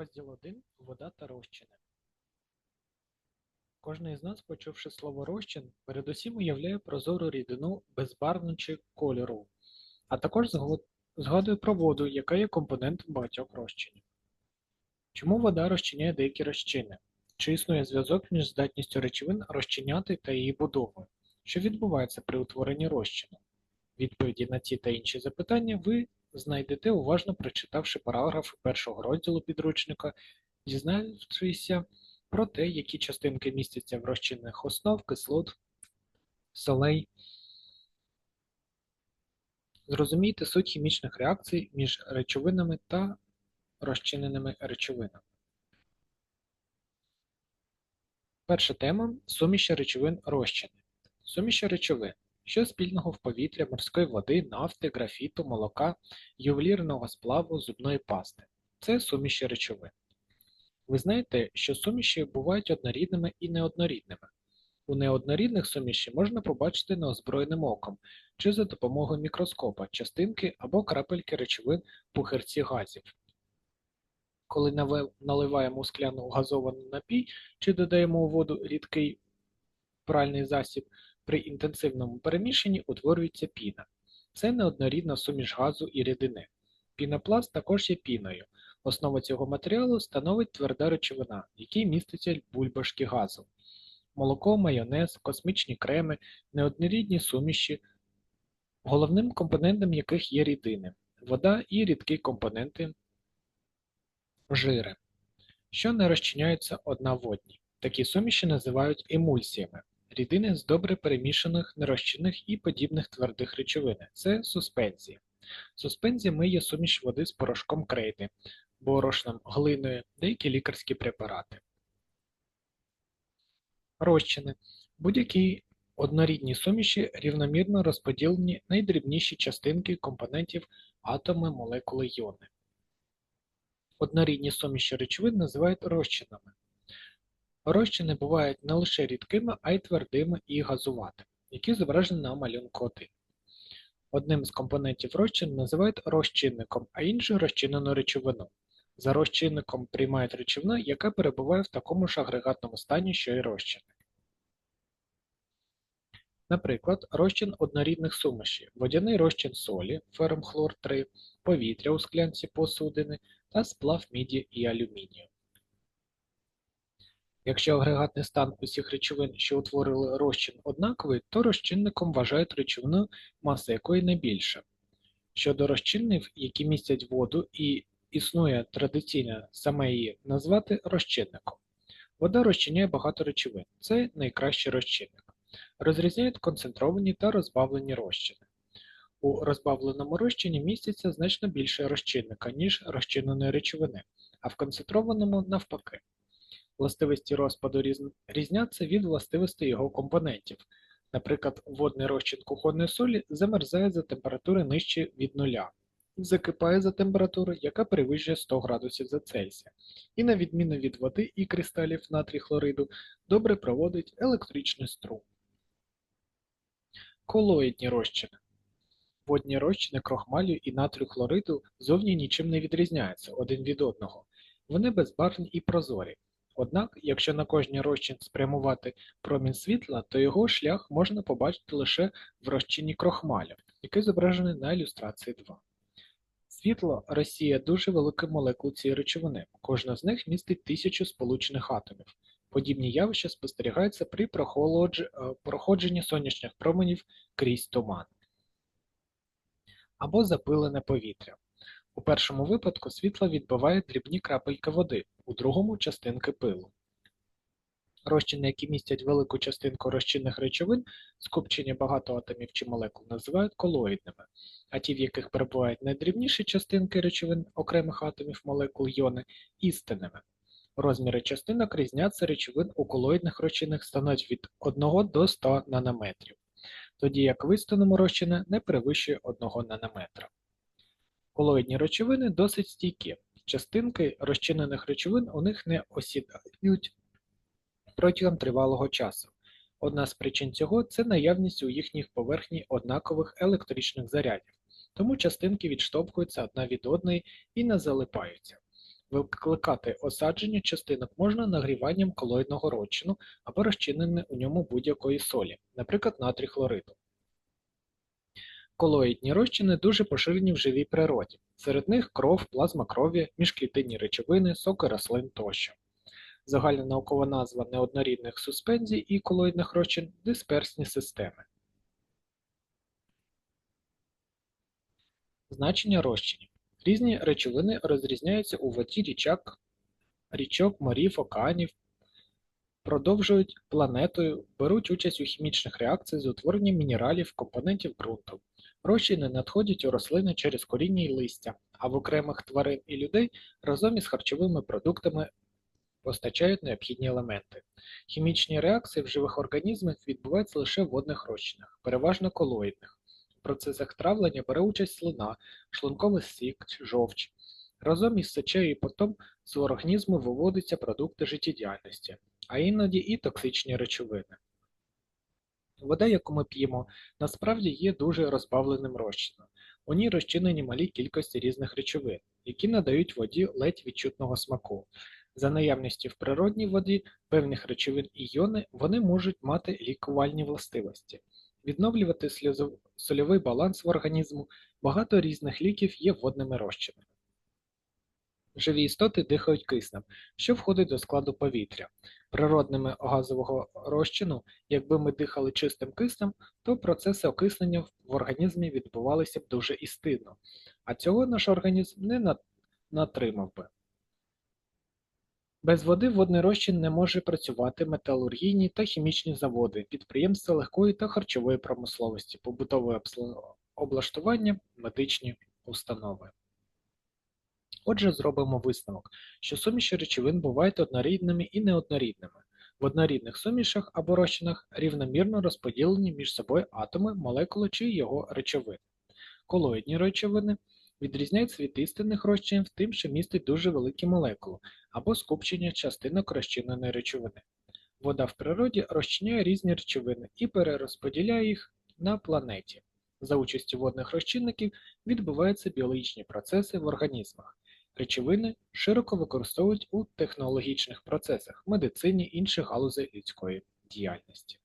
Розділ 1. Вода та розчини. Кожний із нас, почувши слово розчин, передусім уявляє прозору рідину безбарвну чи кольору, а також згадує про воду, яка є компонентом багатьох розчинів. Чому вода розчиняє деякі розчини? Чи існує зв'язок між здатністю речовин розчиняти та її будовою? Що відбувається при утворенні розчину? Відповіді на ці та інші запитання ви знайдете, уважно прочитавши параграфи першого розділу підручника, дізнавшися про те, які частинки містяться в розчинних основ, кислот, солей. Зрозумійте суть хімічних реакцій між речовинами та розчиненими речовинами. Перша тема суміші речовин розчини. Суміші речовин. Що спільного в повітря, морської води, нафти, графіту, молока, ювелірного сплаву, зубної пасти. Це суміші речовин. Ви знаєте, що суміші бувають однорідними і неоднорідними. У неоднорідних суміші можна побачити неозброєним оком чи за допомогою мікроскопа частинки або крапельки речовин пухирці газів. Коли наливаємо у скляну газований напій чи додаємо у воду рідкий пральний засіб, при інтенсивному перемішанні утворюється піна. Це неоднорідна суміш газу і рідини. Пінопласт також є піною. Основа цього матеріалу становить тверда речовина, в якій містяться бульбашки газу. Молоко, майонез, космічні креми, неоднорідні суміші, головним компонентом яких є рідини, вода і рідкі компоненти жири, що не розчиняються одна в одній. Такі суміші називають емульсіями. Рідини з добре перемішаних, нерозчинних і подібних твердих речовин – це суспензії. Суспензіями є суміш води з порошком крейди, борошном, глиною, деякі лікарські препарати. Розчини. Будь-які однорідні суміші рівномірно розподілені найдрібніші частинки компонентів атоми, молекули, йони. Однорідні суміші речовин називають розчинами. Розчини бувають не лише рідкими, а й твердими і газуватими, які зображені на малюнку 1. Одним з компонентів розчин називають розчинником, а інший розчинену речовину. За розчинником приймають речовину, яка перебуває в такому ж агрегатному стані, що й розчинник. Наприклад, розчин однорідних сумішів, водяний розчин солі, ферум хлор 3, повітря у склянці посудини та сплав міді і алюмінію. Якщо агрегатний стан усіх речовин, що утворили розчин однаковий, то розчинником вважають речовину, маса якої найбільша. Щодо розчинів, які містять воду і існує традиційно саме її назвати розчинником. Вода розчиняє багато речовин. Це найкращий розчинник. Розрізняють концентровані та розбавлені розчини. У розбавленому розчині міститься значно більше розчинника, ніж розчиненої речовини, а в концентрованому навпаки. Властивості розпаду різняться від властивостей його компонентів. Наприклад, водний розчин кухонної солі замерзає за температури нижче від нуля, закипає за температури, яка перевищує 100 градусів за Цельсія, і на відміну від води і кристалів натрій хлориду, добре проводить електричний струм. Колоїдні розчини. Водні розчини крохмалю і натрію хлориду зовні нічим не відрізняються один від одного. Вони безбарвні і прозорі. Однак, якщо на кожній розчин спрямувати промінь світла, то його шлях можна побачити лише в розчині крохмалю, який зображений на ілюстрації 2. Світло розсіє дуже велику молекулу цієї речовини, кожна з них містить тисячу сполучених атомів. Подібні явища спостерігаються при е, проходженні сонячних променів крізь туман або запилене повітря. У першому випадку світло відбиває дрібні крапельки води, у другому частинки пилу. Розчини, які містять велику частинку розчинних речовин, скупчення багато атомів чи молекул називають колоїдними, а ті, в яких перебувають найдрібніші частинки речовин окремих атомів молекул йони, істинними. Розміри частинок різняться речовин у колоїдних розчинах становлять від 1 до 100 нанометрів, тоді як в істинному розчині не перевищує 1 нанометра. Колоїдні речовини досить стійкі. Частинки розчинених речовин у них не осідають протягом тривалого часу. Одна з причин цього це наявність у їхніх поверхні однакових електричних зарядів, тому частинки відштовхуються одна від одної і не залипаються. Викликати осадження частинок можна нагріванням колоїдного розчину або розчинення у ньому будь-якої солі, наприклад, натрій хлориду. Колоїдні розчини дуже поширені в живій природі. Серед них кров, плазма крові, міжклітинні речовини, соки рослин тощо. Загальна наукова назва неоднорідних суспензій і колоїдних розчин – дисперсні системи. Значення розчинів. Різні речовини розрізняються у воді річок, річок, морів, океанів, продовжують планетою, беруть участь у хімічних реакціях з утворенням мінералів, компонентів ґрунту. Розчини надходять у рослини через коріння і листя, а в окремих тварин і людей разом із харчовими продуктами постачають необхідні елементи. Хімічні реакції в живих організмах відбуваються лише в водних розчинах, переважно колоїдних. В процесах травлення бере участь слина, шлунковий сік, жовч. Разом із сечею і потом з організму виводяться продукти життєдіяльності, а іноді і токсичні речовини. Вода, яку ми п'ємо, насправді є дуже розбавленим розчином. У ній розчинені малі кількості різних речовин, які надають воді ледь відчутного смаку. За наявності в природній воді певних речовин і іони вони можуть мати лікувальні властивості. Відновлювати сольовий баланс в організму, багато різних ліків є водними розчинами. Живі істоти дихають киснем, що входить до складу повітря. Природними газового розчину, якби ми дихали чистим киснем, то процеси окиснення в організмі відбувалися б дуже істинно, а цього наш організм не натримав би. Без води водний розчин не може працювати металургійні та хімічні заводи, підприємства легкої та харчової промисловості, побутове облаштування, медичні установи. Отже, зробимо висновок, що суміші речовин бувають однорідними і неоднорідними. В однорідних сумішах або розчинах рівномірно розподілені між собою атоми, молекули чи його речовини. Колоїдні речовини відрізняються від істинних розчинів тим, що містять дуже великі молекули або скупчення частинок розчиненої речовини. Вода в природі розчиняє різні речовини і перерозподіляє їх на планеті. За участю водних розчинників відбуваються біологічні процеси в організмах. Речовини широко використовують у технологічних процесах, медицині інших галузей людської діяльності.